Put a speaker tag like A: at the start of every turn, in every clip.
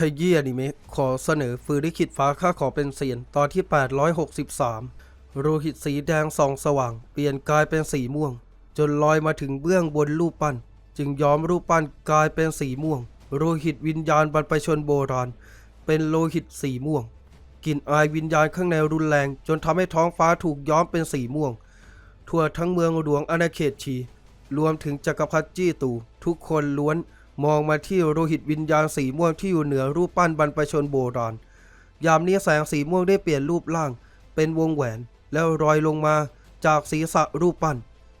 A: ขยี้อนิเมะขอเสนอฟืริขิตฟ้าข้าขอเป็นเซียนตอนที่ 863โรหิตสีแดงส่องสว่าง เปลี่ยนกายเป็นสีม่วง จนลอยมาถึงเบื้องบนรูปปั้น จึงย้อมรูปปั้นกลายเป็นสีม่วงโรหิตวิญญาณบรรพชนโบราณ เป็นโลหิตสีม่วงกลิ่นอายวิญญาณข้างในรุนแรง จนทำให้ท้องฟ้าถูกย้อมเป็นสีม่วง ทั่วทั้งเมืองหลวงอาณาเขตชี รวมถึงจักรพรรดิจี้ตูทุกคนล้วน มองมาที่โลหิตวิญญาณสีม่วงที่อยู่เหนือรูปปั้นบรรพชนโบราณ ยามนี้แสงสีม่วงได้เปลี่ยนรูปร่าง เป็นวงแหวน แล้วรอยลงมาจากศีรษะรูปปั้น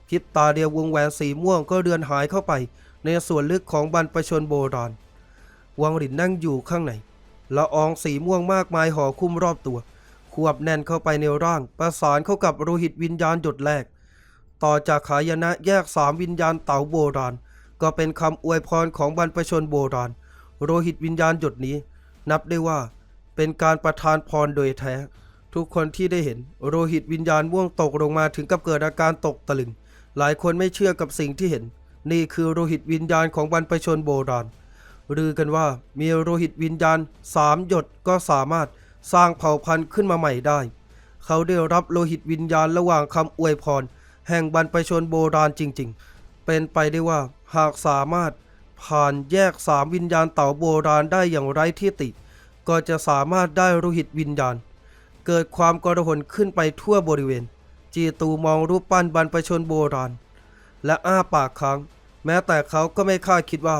A: พิบตาเดียววงแหวนสีม่วงก็เดือนหายเข้าไป ในส่วนลึกของบรรพชนโบราณ วังหลินนั่งอยู่ข้างในละอองสีม่วงมากมายห่อคุ้มรอบตัว ควบแน่นเข้าไปในร่าง ประสานเข้ากับโลหิตวิญญาณหยดแรก ต่อจากขายนะแยกสามวิญญาณเต่าโบราณ ก็เป็นคำอวยพรของบรรพชนโบราณโลหิตวิญญาณหยดนี้ นับได้ว่าเป็นการประทานพรโดยแท้ ทุกคนที่ได้เห็นโลหิตวิญญาณม่วงตกลงมาถึงกับเกิดอาการตกตะลึง หลายคนไม่เชื่อกับสิ่งที่เห็น นี่คือโลหิตวิญญาณของบรรพชนโบราณลือกันว่ามีโลหิตวิญญาณสามหยดก็สามารถสร้างเผ่าพันธุ์ขึ้นมาใหม่ได้ เขาได้รับโลหิตวิญญาณระหว่างคำอวยพร แห่งบรรพชนโบราณจริง ๆ เป็นไปได้ว่า หากสามารถผ่านแยกสามวิญญาณเต่าโบราณได้อย่างไร้ที่ติ ก็จะสามารถได้โลหิตวิญญาณ เกิดความกระหนขึ้นไปทั่วบริเวณ จีตูมองรูปปั้นบรรพชนโบราณ และอ้าปากค้าง แม้แต่เขาก็ไม่คาดคิดว่า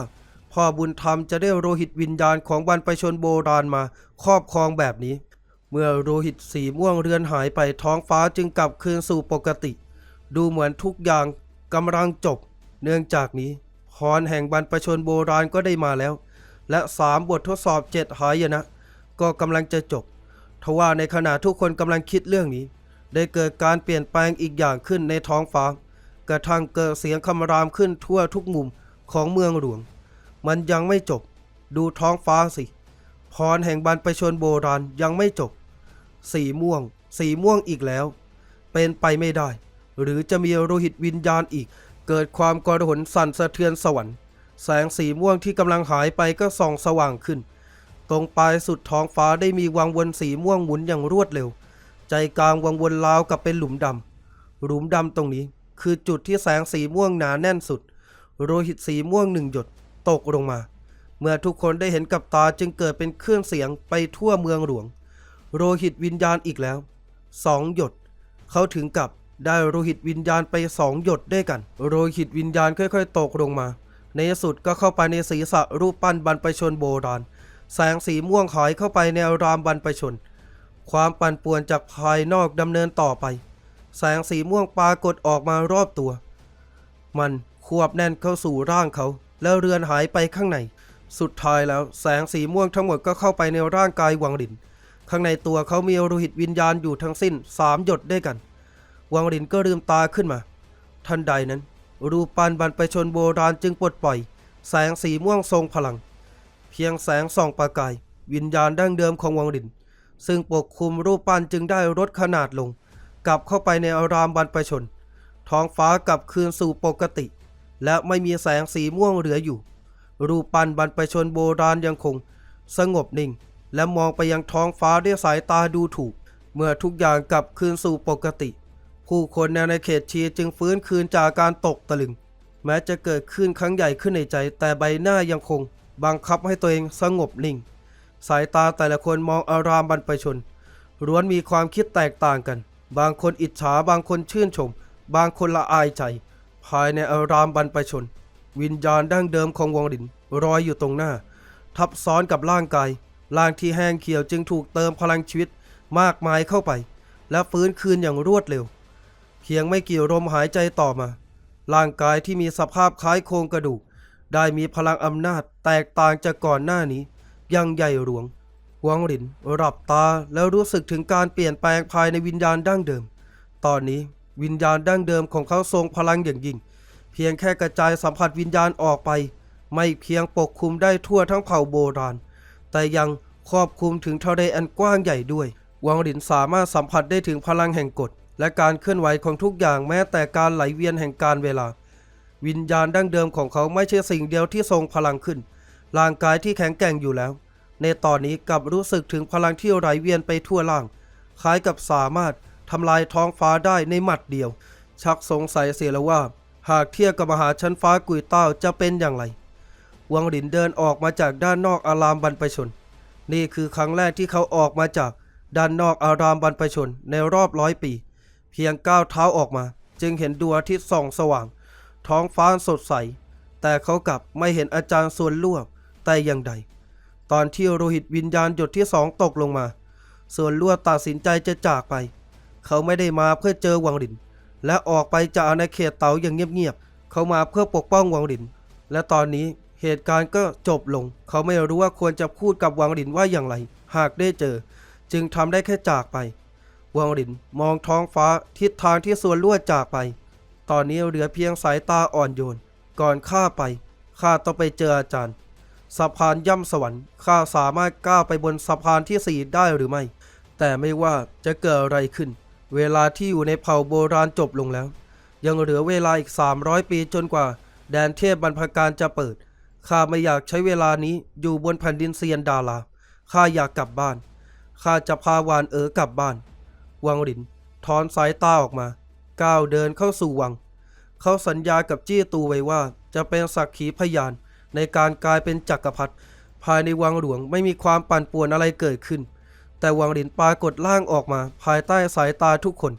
A: พ่อบุญธรรมจะได้โลหิตวิญญาณของบรรพชนโบราณมาครอบครองแบบนี้ เมื่อโลหิตสีม่วงเรือนหายไปท้องฟ้าจึงกลับคืนสู่ปกติ ดูเหมือนทุกอย่างกำลังจบ เนื่องจากนี้พรแห่งบรรพชนโบราณก็ได้มาแล้ว และสามบททดสอบเจ็ดหายนะ ก็กำลังจะจบทว่าในขณะทุกคนกำลังคิดเรื่องนี้ ได้เกิดการเปลี่ยนแปลงอีกอย่างขึ้นในท้องฟ้ากระทั่งเกิดเสียงคำรามขึ้นทั่วทุกมุมของเมืองหลวง มันยังไม่จบ ดูท้องฟ้าสิ พรแห่งบรรพชนโบราณยังไม่จบ สีม่วง สีม่วงอีกแล้ว เป็นไปไม่ได้ หรือจะมีโลหิตวิญญาณอีก เกิดความกระหนสั่นสะเทือนสวรรค์ แสงสีม่วงที่กำลังหายไปก็ส่องสว่างขึ้น ตรงปลายสุดท้องฟ้าได้มีวังวนสีม่วงหมุนอย่างรวดเร็ว ใจกลางวังวนลาวกับเป็นหลุมดำหลุมดำตรงนี้ คือจุดที่แสงสีม่วงหนาแน่นสุด โลหิตสีม่วงหนึ่งหยดตกลงมา เมื่อทุกคนได้เห็นกับตาจึงเกิดเป็นเครื่องเสียงไปทั่วเมืองหลวง โลหิตวิญญาณอีกแล้วสองหยด เขาถึงกับ ได้โลหิตวิญญาณไปสองหยดด้วยกันโลหิตวิญญาณค่อยๆ ตกลงมา ในที่สุดก็เข้าไปในศีรษะรูปปั้นบรรพชนโบราณ แสงสีม่วงหายเข้าไปในรามบรรพชน ความปั่นป่วนจากภายนอกดำเนินต่อไป แสงสีม่วงปรากฏออกมารอบตัว มันควบแน่นเข้าสู่ร่างเขา แล้วเรือนหายไปข้างใน สุดท้ายแล้วแสงสีม่วงทั้งหมดก็เข้าไปในร่างกายวังหลิน ข้างในตัวเขามีโลหิตวิญญาณอยู่ทั้งสิ้นสามหยดด้วยกัน วังหลินก็ลืมตาขึ้นมา ทันใดนั้น รูปปั้นบรรพชนโบราณจึงปลดปล่อย แสงสีม่วงทรงพลัง เพียงแสงส่องประกาย วิญญาณดั้งเดิมของวังหลิน ซึ่งปกคลุมรูปปั้นจึงได้ลดขนาดลง กลับเข้าไปในอารามบรรพชน ท้องฟ้ากลับคืนสู่ปกติ และไม่มีแสงสีม่วงเหลืออยู่ รูปปั้นบรรพชนโบราณยังคง สงบนิ่ง และมองไปยังท้องฟ้าด้วยสายตาดูถูก เมื่อทุกอย่างกลับคืนสู่ปกติ ผู้คนในเขตชีจึงฟื้นคืนจากการตกตะลึง แม้จะเกิดขึ้นครั้งใหญ่ขึ้นในใจ แต่ใบหน้ายังคง บังคับให้ตัวเองสงบนิ่ง สายตาแต่ละคนมองอารามบรรพชนล้วนมีความคิดแตกต่างกัน บางคนอิจฉาบางคนชื่นชม บางคนละอายใจ ภายในอารามบรรพชน วิญญาณดั้งเดิมของวงหลินรอยอยู่ตรงหน้า ทับซ้อนกับร่างกายร่างที่แห้งเขียวจึงถูกเติมพลังชีวิตมากมายเข้าไป และฟื้นคืนอย่างรวดเร็ว พียงไม่กี่ลมหายใจต่อมา ร่างกายที่มีสภาพคล้ายโครงกระดูก ได้มีพลังอำนาจแตกต่างจากก่อนหน้านี้ยังใหญ่หลวงหวังหลินหลับตาแล้วรู้สึกถึงการเปลี่ยนแปลงภายในวิญญาณดั้งเดิม ตอนนี้วิญญาณดั้งเดิมของเขาทรงพลังอย่างยิ่ง เพียงแค่กระจายสัมผัสวิญญาณออกไป ไม่เพียงปกคลุมได้ทั่วทั้งเผ่าโบราณ แต่ยังครอบคลุมถึงทะเลอันกว้างใหญ่ด้วย วังหลินสามารถสัมผัสได้ถึงพลังแห่งกฎ และการเคลื่อนไหวของทุกอย่างแม้แต่การไหลเวียนแห่งการเวลา วิญญาณดั้งเดิมของเขาไม่ใช่สิ่งเดียวที่ทรงพลังขึ้น ร่างกายที่แข็งแกร่งอยู่แล้ว ในตอนนี้กลับรู้สึกถึงพลังที่ไหลเวียนไปทั่วล่าง คล้ายกับสามารถทำลายท้องฟ้าได้ในหมัดเดียว ชักสงสัยเสียแล้วว่า หากเทียบกับมหาชั้นฟ้ากุยเต้าจะเป็นอย่างไรวังหลินเดินออกมาจากด้านนอกอารามบรรพชน นี่คือครั้งแรกที่เขาออกมาจากด้านนอกอารามบรรพชนในรอบร้อยปี เพียงก้าวเท้าออกมา จึงเห็นดวงอาทิตย์ส่องสว่าง ท้องฟ้าสดใส แต่เขากลับไม่เห็นอาจารย์ส่วนลวกแต่อย่างใด ตอนที่โรหิตวิญญาณหยดที่สองตกลงมา ส่วนลวดตัดสินใจจะจากไป เขาไม่ได้มาเพื่อเจอวังหลิน และออกไปจากอาณาเขตเต๋าอย่างเงียบๆเขามาเพื่อปกป้องวังหลิน และตอนนี้เหตุการณ์ก็จบลง เขาไม่รู้ว่าควรจะพูดกับวังหลินว่าอย่างไร หากได้เจอ จึงทำได้แค่จากไป วังหลินมองท้องฟ้าทิศทางที่ส่วนลวดจากไป ตอนนี้เหลือเพียงสายตาอ่อนโยน ก่อนข้าไป ข้าต้องไปเจออาจารย์ สะพานย่ำสวรรค์ ข้าสามารถก้าวไปบนสะพานที่สี่ได้หรือไม่ แต่ไม่ว่าจะเกิดอะไรขึ้น เวลาที่อยู่ในเผ่าโบราณจบลงแล้ว ยังเหลือเวลาอีก 300 ปีจนกว่า แดนเทพบรรพการจะเปิด ข้าไม่อยากใช้เวลานี้อยู่บนแผ่นดินเซียนดาราข้าอยากกลับบ้าน ข้าจะพาวานเอ๋อกลับบ้าน วังหลินถอนสายตาออกมา ก้าวเดินเข้าสู่วัง เขาสัญญากับจี้ตูไว้ว่า จะเป็นสักขีพยานในการกลายเป็นจักรพรรดิภายในวังหลวงไม่มีความปั่นป่วนอะไรเกิดขึ้น แต่วังหลินปรากฏร่างออกมา ภายใต้สายตาทุกคน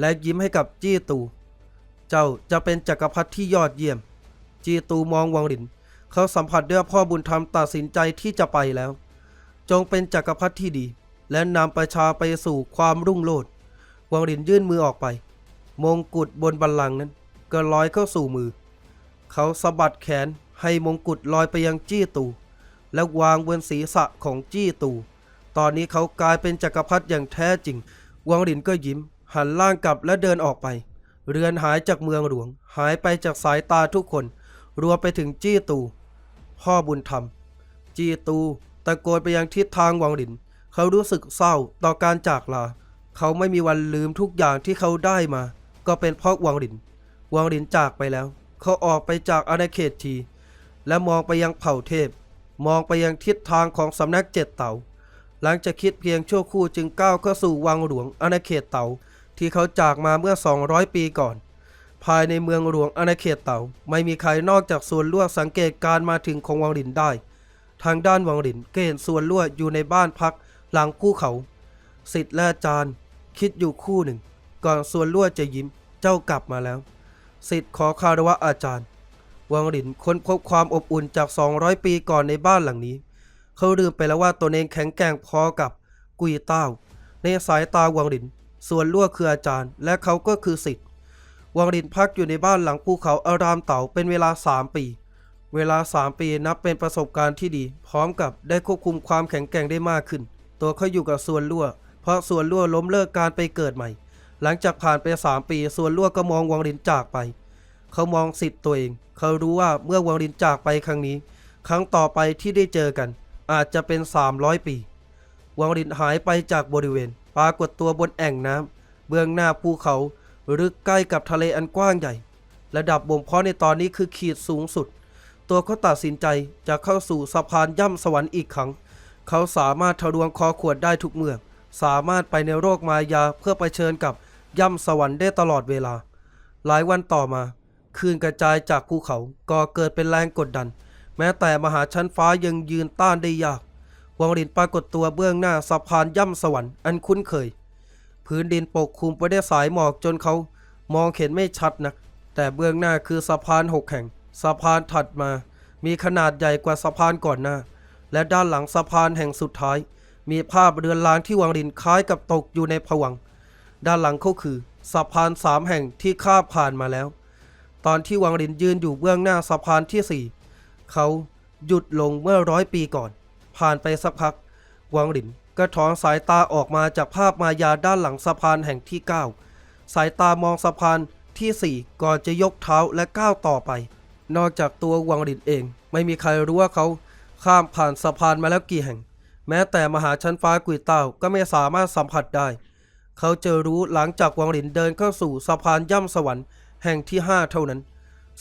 A: และยิ้มให้กับจี้ตู เจ้าจะเป็นจักรพรรดิที่ยอดเยี่ยม จี้ตูมองวังหลิน เขาสัมผัสด้ว่าพ่อบุญธรรมตัดสินใจที่จะไปแล้ว จงเป็นจักรพรรดิที่ดี และนำประชาไปสู่ความรุ่งโรจน์วังหลินยื่นมือออกไป มงกุฎบนบัลลังก์นั้นก็ลอยเข้าสู่มือ เขาสะบัดแขนให้มงกุฎลอยไปยังจี้ตู และวางบนศีรษะของจี้ตู ตอนนี้เขากลายเป็นจักรพรรดิอย่างแท้จริง วังหลินก็ยิ้ม หันล่างกลับและเดินออกไป เรือนหายจากเมืองหลวง หายไปจากสายตาทุกคน รวมไปถึงจี้ตู พ่อบุญธรรม จี้ตูตะโกนไปยังทิศทางวังหลิน เขารู้สึกเศร้าต่อการจากลา เขาไม่มีวันลืมทุกอย่างที่เขาได้มา ก็เป็นเพราะวังหลิน วังหลินจากไปแล้ว เขาออกไปจากอาณาเขตที และมองไปยังเผ่าเทพ มองไปยังทิศทางของสำนักเจ็ดเต๋าหลังจากคิดเพียงชั่วครู่จึงก้าวเข้าสู่วังหลวงอาณาเขตเต๋าที่เขาจากมาเมื่อ 200 ปีก่อน ภายในเมืองหลวงอาณาเขตเต๋าไม่มีใครนอกจากส่วนลวดสังเกตการมาถึงของวังหลินได้ ทางด้านวังหลินก็เห็นส่วนลวดอยู่ในบ้านพัก หลังภูเขาสิทธิ์และอาจารย์ คิดอยู่คู่หนึ่ง ก่อนส่วนลวดจะยิ้มเจ้ากลับมาแล้วสิทธิ์ขอคารวะอาจารย์ วังหลินค้นพบความอบอุ่นจาก 200 ปีก่อนในบ้านหลังนี้ เขาลืมไปแล้วว่าตนเองแข็งแกร่งพอกับกุยเต้า ในสายตาวังหลิน ส่วนลวดคืออาจารย์ และเขาก็คือสิทธิ์วังหลินพักอยู่ในบ้านหลังภูเขาอารามเต่าเป็นเวลา 3 ปีเวลา 3 ปีนับเป็นประสบการณ์ที่ดี พร้อมกับได้ควบคุมความแข็งแกร่งได้มากขึ้น ตัวเขาอยู่กับส่วนลวเพราะส่วนลวล้มเลิกการไปเกิดใหม่ หลังจากผ่านไป3ปีส่วนลวก็มองวังหลินจากไป เขามองสิทธิ์ตัวเอง เขารู้ว่าเมื่อวังหลินจากไปครั้งนี้ ครั้งต่อไปที่ได้เจอกัน อาจจะเป็น 300 ปี วังหลินหายไปจากบริเวณ ปรากฏตัวบนแอ่งน้ำเบื้องหน้าภูเขาหรือใกล้กับทะเลอันกว้างใหญ่ ระดับบ่มเพาะในตอนนี้คือขีดสูงสุด ตัวเขาตัดสินใจจะเข้าสู่สะพานย่ำสวรรค์อีกครั้ง เขาสามารถทะลวงคอขวดได้ทุกเมื่อสามารถไปในโรคมายาเพื่อไปเชิญกับย่ำสวรรค์ได้ตลอดเวลา หลายวันต่อมาคลื่นกระจายจากภูเขาก่อเกิดเป็นแรงกดดัน แม้แต่มหาชั้นฟ้ายังยืนต้านได้ยากวังหลินปรากฏตัวเบื้องหน้าสะพานย่ำสวรรค์อันคุ้นเคย พื้นดินปกคลุมไปด้วยสายหมอกจนเขามองเห็นไม่ชัดนัก แต่เบื้องหน้าคือสะพานหกแห่ง สะพานถัดมา มีขนาดใหญ่กว่าสะพานก่อนหน้า และด้านหลังสะพานแห่งสุดท้าย มีภาพเรือนรางที่วังหลินคล้ายกับตกอยู่ในผวัง ด้านหลังเขาคือสะพานสามแห่งที่ข้าผ่านมาแล้ว ตอนที่วังหลินยืนอยู่เบื้องหน้าสะพานที่สี่เขาหยุดลงเมื่อร้อยปีก่อน ผ่านไปสักพัก วังหลินก็ถอนสายตาออกมาจากภาพมายาด้านหลังสะพานแห่งที่เก้าสายตามองสะพานที่สี่ก่อนจะยกเท้าและก้าวต่อไป นอกจากตัววังหลินเอง ไม่มีใครรู้ว่าเขา ข้ามผ่านสะพานมาแล้วกี่แห่ง แม้แต่มหาชั้นฟ้ากุยเต้าก็ไม่สามารถสัมผัสได้ เขาเจอรู้หลังจากวังหลินเดินเข้าสู่สะพานย่ำสวรรค์แห่งที่ห้าเท่านั้น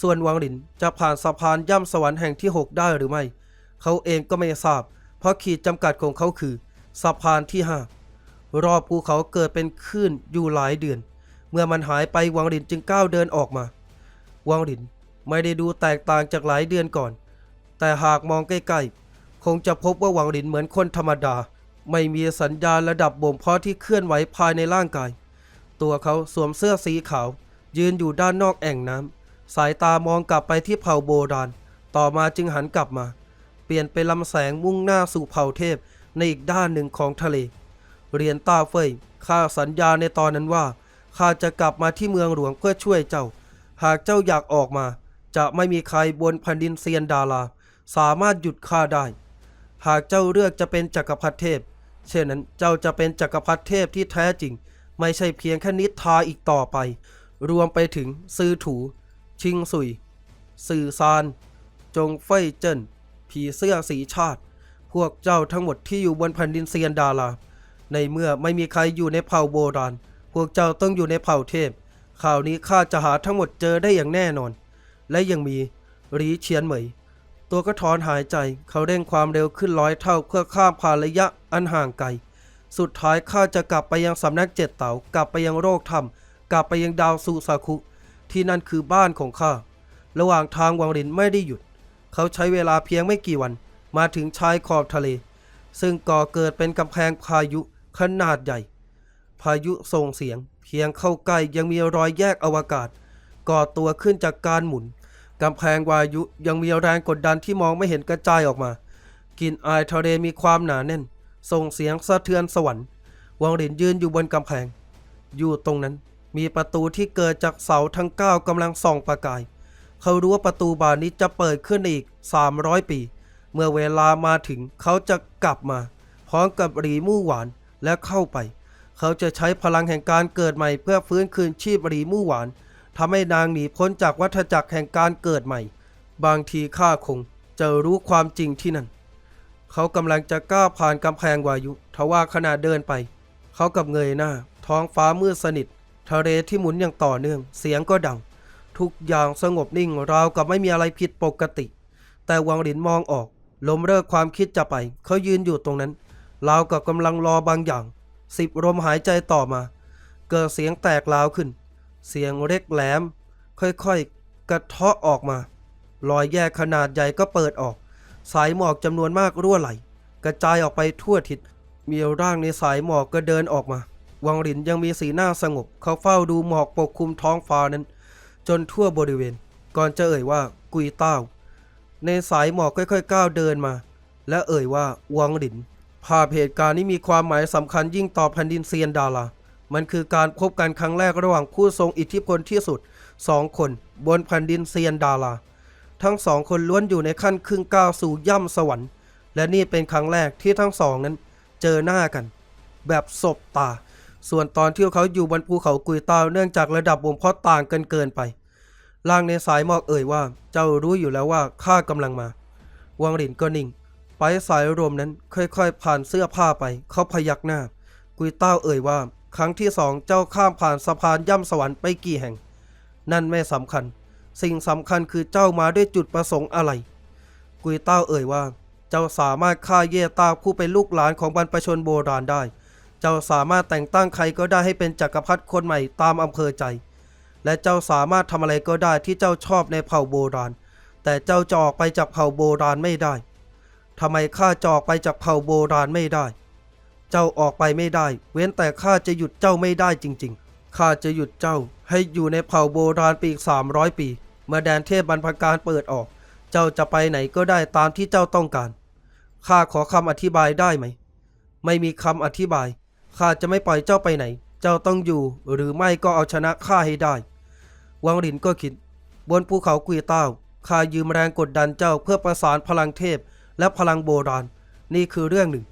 A: ส่วนวังหลินจะผ่านสะพานย่ำสวรรค์แห่งที่หกได้หรือไม่ เขาเองก็ไม่ทราบ เพราะขีดจำกัดของเขาคือสะพานที่ห้ารอบภูเขาเกิดเป็นคลื่นอยู่หลายเดือน เมื่อมันหายไปวังหลินจึงก้าวเดินออกมา วังหลินไม่ได้ดูแตกต่างจากหลายเดือนก่อน แต่หากมองใกล้ๆ คงจะพบว่าวังหลินเหมือนคนธรรมดา ไม่มีสัญญาณระดับบ่มเพาะที่เคลื่อนไหวภายในร่างกาย ตัวเขาสวมเสื้อสีขาว ยืนอยู่ด้านนอกแอ่งน้ำ สายตามองกลับไปที่เผ่าโบราณ ต่อมาจึงหันกลับมา เปลี่ยนเป็นลำแสงมุ่งหน้าสู่เผ่าเทพในอีกด้านหนึ่งของทะเล เรียนต้าเฟยข้าสัญญาในตอนนั้นว่าข้าจะกลับมาที่เมืองหลวงเพื่อช่วยเจ้า หากเจ้าอยากออกมา จะไม่มีใครบนแผ่นดินเซียนดารา สามารถหยุดข้าได้ หากเจ้าเลือกจะเป็นจักรพรรดิเทพ เช่นนั้นเจ้าจะเป็นจักรพรรดิเทพที่แท้จริง ไม่ใช่เพียงแค่นิทาอีกต่อไป รวมไปถึงซือถู ชิงสุยสื่อซาน จงเฟยเจิ้นผีเสื้อสีชาติ พวกเจ้าทั้งหมดที่อยู่บนแผ่นดินเซียนดาราในเมื่อไม่มีใครอยู่ในเผ่าโบราณ พวกเจ้าต้องอยู่ในเผ่าเทพ ข่าวนี้ข้าจะหาทั้งหมดเจอได้อย่างแน่นอน และยังมีหรีเฉียนเหมย ตัวก็ถอนหายใจ เขาเร่งความเร็วขึ้นร้อยเท่าเพื่อข้ามผ่านระยะอันห่างไกล สุดท้ายข้าจะกลับไปยังสำนักเจ็ดเต๋ากลับไปยังโรคธรรม กลับไปยังดาวสุสาคุ ที่นั่นคือบ้านของข้า ระหว่างทางวังรินไม่ได้หยุด เขาใช้เวลาเพียงไม่กี่วัน มาถึงชายขอบทะเล ซึ่งก่อเกิดเป็นกำแพงพายุขนาดใหญ่ พายุส่งเสียง เพียงเข้าใกล้ยังมีรอยแยกอวกาศ ก่อตัวขึ้นจากการหมุน กำแพงวายุยังมีแรงกดดันที่มองไม่เห็นกระจายออกมา กินอายทะเลมีความหนาแน่น ส่งเสียงสะเทือนสวรรค์ วังหลินยืนอยู่บนกำแพง อยู่ตรงนั้นมีประตูที่เกิดจากเสาทั้งเก้ากำลังส่องประกาย เขารู้ว่าประตูบานนี้จะเปิดขึ้นอีก 300 ปี เมื่อเวลามาถึงเขาจะกลับมา พร้อมกับหรีมู่หวานและเข้าไป เขาจะใช้พลังแห่งการเกิดใหม่เพื่อฟื้นคืนชีพหรีมู่หวาน ทำให้นางหนีพ้นจากวัฏจักรแห่งการเกิดใหม่ บางทีข้าคงจะรู้ความจริงที่นั่น เขากำลังจะก้าวผ่านกำแพงวายุ ทว่าขณะเดินไป เขากับเงยหน้า ท้องฟ้ามืดสนิท ทะเลที่หมุนอย่างต่อเนื่อง เสียงก็ดัง ทุกอย่างสงบนิ่งราวกับไม่มีอะไรผิดปกติ แต่วังหลินมองออก ลมเลิกความคิดจะไป เขายืนอยู่ตรงนั้น ราวกับกำลังรอบางอย่าง สิบลมหายใจต่อมา เกิดเสียงแตกราวขึ้น เสียงเล็กแหลม ค่อยๆ กระเทาะออกมา รอยแยกขนาดใหญ่ก็เปิดออก สายหมอกจำนวนมากรั่วไหล กระจายออกไปทั่วทิศมีร่างในสายหมอกก็เดินออกมา วังหลินยังมีสีหน้าสงบ เขาเฝ้าดูหมอกปกคลุมท้องฟ้านั้น จนทั่วบริเวณ ก่อนจะเอ่ยว่ากุยเต้า ในสายหมอกค่อยๆ ก้าวเดินมา และเอ่ยว่าวังหลินภาพเหตุการณ์นี้มีความหมายสำคัญยิ่งต่อแผ่นดินเซียนดารา มันคือการพบกันครั้งแรกระหว่างผู้ทรงอิทธิพลที่สุดสองคน บนแผ่นดินเซียนดารา ทั้งสองคนล้วนอยู่ในขั้นครึ่งก้าวสู่ย่ำสวรรค์ และนี่เป็นครั้งแรกที่ทั้งสองนั้นเจอหน้ากัน แบบศบตา ส่วนตอนที่เขาอยู่บนภูเขากุยเต้าเนื่องจากระดับบ่มเพาะต่างกันเกินไปร่างในสายหมอกเอ่ยว่า เจ้ารู้อยู่แล้วว่าข้ากำลังมา วังหลินก็นิ่ง ไปสายรวมนั้นค่อยๆ ผ่านเสื้อผ้าไป เขาพยักหน้า กุยเต้าเอ่ยว่า ครั้งที่สองเจ้าข้ามผ่านสะพานย่ำสวรรค์ไปกี่แห่ง นั่นไม่สำคัญ สิ่งสำคัญคือเจ้ามาด้วยจุดประสงค์อะไร กุยเต้าเอ่ยว่า เจ้าสามารถฆ่าเย่ต้าผู้เป็นลูกหลานของบรรพชนโบราณได้ เจ้าสามารถแต่งตั้งใครก็ได้ให้เป็นจักรพรรดิคนใหม่ตามอำเภอใจ และเจ้าสามารถทำอะไรก็ได้ที่เจ้าชอบในเผ่าโบราณ แต่เจ้าจะออกไปจากเผ่าโบราณไม่ได้ทำไมข้าจะออกไปจากเผ่าโบราณไม่ได้ เจ้าออกไปไม่ได้ เว้นแต่ข้าจะหยุดเจ้าไม่ได้จริงๆข้าจะหยุดเจ้าให้อยู่ในเผ่าโบราณปีก300 ปี เมื่อแดนเทพบรรพการเปิดออก เจ้าจะไปไหนก็ได้ตามที่เจ้าต้องการข้าขอคำอธิบายได้ไหม ไม่มีคำอธิบายข้าจะไม่ปล่อยเจ้าไปไหน เจ้าต้องอยู่หรือไม่ก็เอาชนะข้าให้ได้ วังหลินก็คิด บนภูเขากุยเต้าข้ายืมแรงกดดันเจ้าเพื่อประสานพลังเทพและพลังโบราณ นี่คือเรื่องหนึ่ง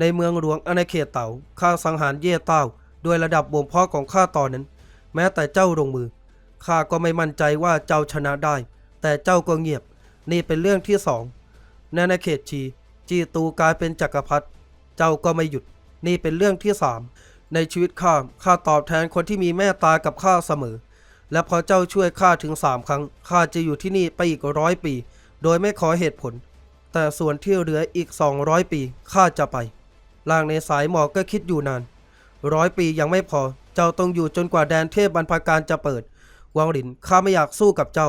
A: ในเมืองหลวงอาณาเขตเต๋าข้าสังหารเย่เต้าด้วยระดับบ่มเพาะของข้าตอนนั้น แม้แต่เจ้าลงมือข้าก็ไม่มั่นใจว่าเจ้าชนะได้ แต่เจ้าก็เงียบ นี่เป็นเรื่องที่สองในอาณาเขตชี จีตูกลายเป็นจักรพรรดิเจ้าก็ไม่หยุด นี่เป็นเรื่องที่สามในชีวิตข้าข้าตอบแทนคนที่มีแม่ตากับข้าเสมอ และพอเจ้าช่วยข้าถึงสามครั้งข้าจะอยู่ที่นี่ไปอีกร้อยปี โดยไม่ขอเหตุผล แต่ส่วนที่เหลืออีก200ปีข้าจะไป ล่างในสายหมอกก็คิดอยู่นาน ร้อยปียังไม่พอ เจ้าต้องอยู่จนกว่าแดนเทพบรรพการจะเปิด วังหลินข้าไม่อยากสู้กับเจ้า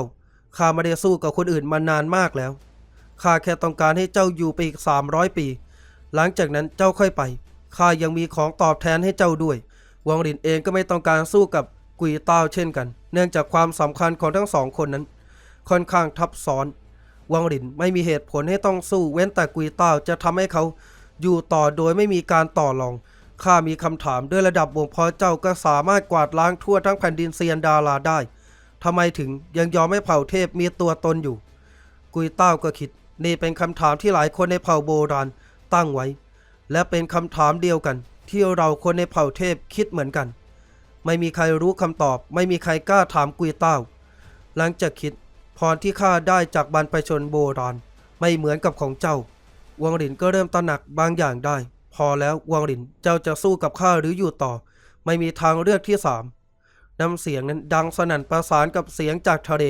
A: ข้าไม่ได้สู้กับคนอื่นมานานมากแล้ว ข้าแค่ต้องการให้เจ้าอยู่ไปอีก300ปี หลังจากนั้นเจ้าค่อยไป ข้ายังมีของตอบแทนให้เจ้าด้วย วังหลินเองก็ไม่ต้องการสู้กับกุยเต้าเช่นกัน เนื่องจากความสำคัญของทั้งสองคนนั้น ค่อนข้างทับซ้อน วังหลินไม่มีเหตุผลให้ต้องสู้เว้นแต่กุยเต้าจะทำให้เขา อยู่ต่อโดยไม่มีการต่อรอง ข้ามีคำถามด้วยระดับบ่งพอเจ้าก็สามารถกวาดล้างทั่วทั้งแผ่นดินเซียนดาราได้ทำไมถึงยังยอมให้เผ่าเทพมีตัวตนอยู่ กุยเต้าก็คิด นี่เป็นคำถามที่หลายคนในเผ่าโบราณตั้งไว้ และเป็นคำถามเดียวกัน ที่เราคนในเผ่าเทพคิดเหมือนกัน ไม่มีใครรู้คำตอบ ไม่มีใครกล้าถามกุยเต้า หลังจากคิดพรที่ข้าได้จากบรรพชนโบราณ ไม่เหมือนกับของเจ้า วังหลินก็เริ่มตระหนักบางอย่างได้ พอแล้ววังหลินเจ้าจะสู้กับข้าหรืออยู่ต่อ ไม่มีทางเลือกที่สามน้ำเสียงนั้นดังสนั่นประสานกับเสียงจากทะเล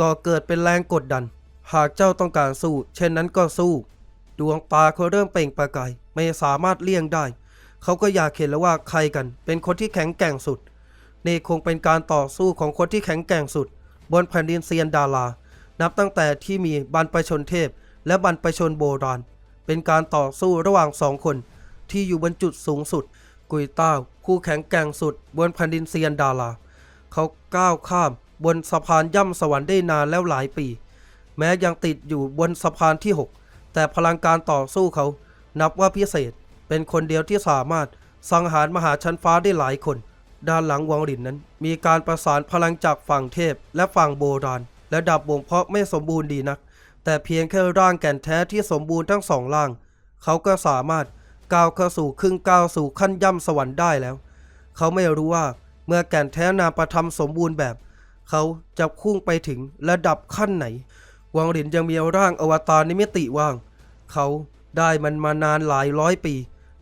A: ก็เกิดเป็นแรงกดดัน หากเจ้าต้องการสู้ เช่นนั้นก็สู้ ดวงตาเขาเริ่มเปล่งประกาย ไม่สามารถเลี่ยงได้ เขาก็อยากเห็นแล้วว่าใครกัน เป็นคนที่แข็งแกร่งสุด นี่คงเป็นการต่อสู้ของคนที่แข็งแกร่งสุด บนแผ่นดินเซียนดารา นับตั้งแต่ที่มีบรรพชนเทพ และบรรพชนโบราณ เป็นการต่อสู้ระหว่างสองคน ที่อยู่บนจุดสูงสุด กุยเต้าคู่แข็งแกร่งสุดบนแผ่นดินเซียนดาราเขาก้าวข้ามบนสะพานย่ำสวรรค์ได้นานแล้วหลายปี แม้ยังติดอยู่บนสะพานที่ 6 แต่พลังการต่อสู้เขา นับว่าพิเศษ เป็นคนเดียวที่สามารถสังหารมหาชั้นฟ้าได้หลายคน ด้านหลังวังหลินนั้น มีการประสานพลังจากฝั่งเทพและฝั่งโบราณ และดับบ่งเพาะไม่สมบูรณ์ดีนัก แต่เพียงแค่ร่างแก่นแท้ที่สมบูรณ์ทั้งสองร่าง เขาก็สามารถก้าวเข้าสู่ครึ่งก้าวสู่ขั้นย่ำสวรรค์ได้แล้ว เขาไม่รู้ว่าเมื่อแก่นแท้นามประธรรมสมบูรณ์แบบ เขาจะพุ่งไปถึงระดับขั้นไหน วังหลินยังมีร่างอวตารในมิติว่าง เขาได้มันมานานหลายร้อยปี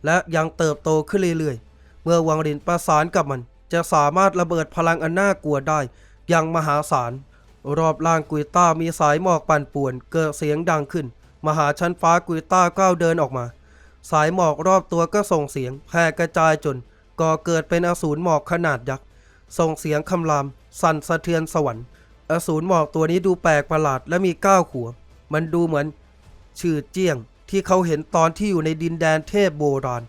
A: และยังเติบโตขึ้นเรื่อยๆ เมื่อวังหลินประสานกับมัน จะสามารถระเบิดพลังอันน่ากลัวได้อย่างมหาศาล รอบล่างกุยต้ามีสายหมอกปั่นป่วน เกิดเสียงดังขึ้น มหาชั้นฟ้ากุยต้าก้าวเดินออกมา สายหมอกรอบตัวก็ส่งเสียงแผ่กระจายจนก่อเกิดเป็นอสูรหมอกขนาดยักษ์ส่งเสียงคำราม สั่นสะเทือนสวรรค์ อสูรหมอกตัวนี้ดูแปลกประหลาดและมีเก้าหัว มันดูเหมือน ชื่อเจี้ยงที่เขาเห็นตอนที่อยู่ในดินแดนเทพโบราณ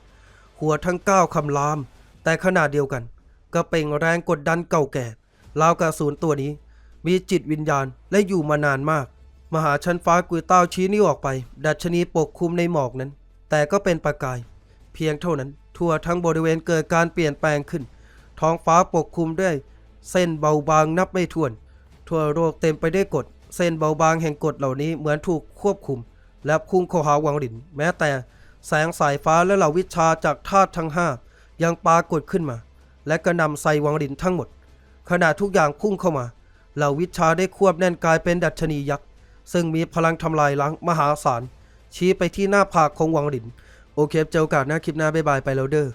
A: หัวทั้งเก้าคำราม แต่ขนาดเดียวกัน ก็เปล่งแรงกดดันเก่าแก่ราวกับอสูรตัวนี้ มีจิตวิญญาณและอยู่มานานมาก มหาชั้นฟ้ากุยเต้าชี้นิ้วออกไป ดัชนีปกคลุมในหมอกนั้น แต่ก็เป็นประกาย เพียงเท่านั้น ทั่วทั้งบริเวณเกิดการเปลี่ยนแปลงขึ้น ท้องฟ้าปกคลุมด้วย เส้นเบาบางนับไม่ถ้วน ทั่วโลกเต็มไปด้วยกฎ เส้นเบาบางแห่งกฎเหล่านี้เหมือนถูกควบคุม และพุ่งเข้าหาวังหลิน แม้แต่แสงสายฟ้าและเหล่าวิชาจากธาตุทั้งห้ายังปรากฏขึ้นมา และกระนำใส่วังหลินทั้งหมด ขณะทุกอย่างพุ่งเข้ามา เหล่าวิชาได้ควบแน่นกลายเป็นดัชนียักษ์ซึ่งมีพลังทำลายล้างมหาศาลชี้ไปที่หน้าผากของวังหลิน โอเคเจอโอกาสหน้าคลิปหน้าบ๊ายบายไปแล้วเด้อ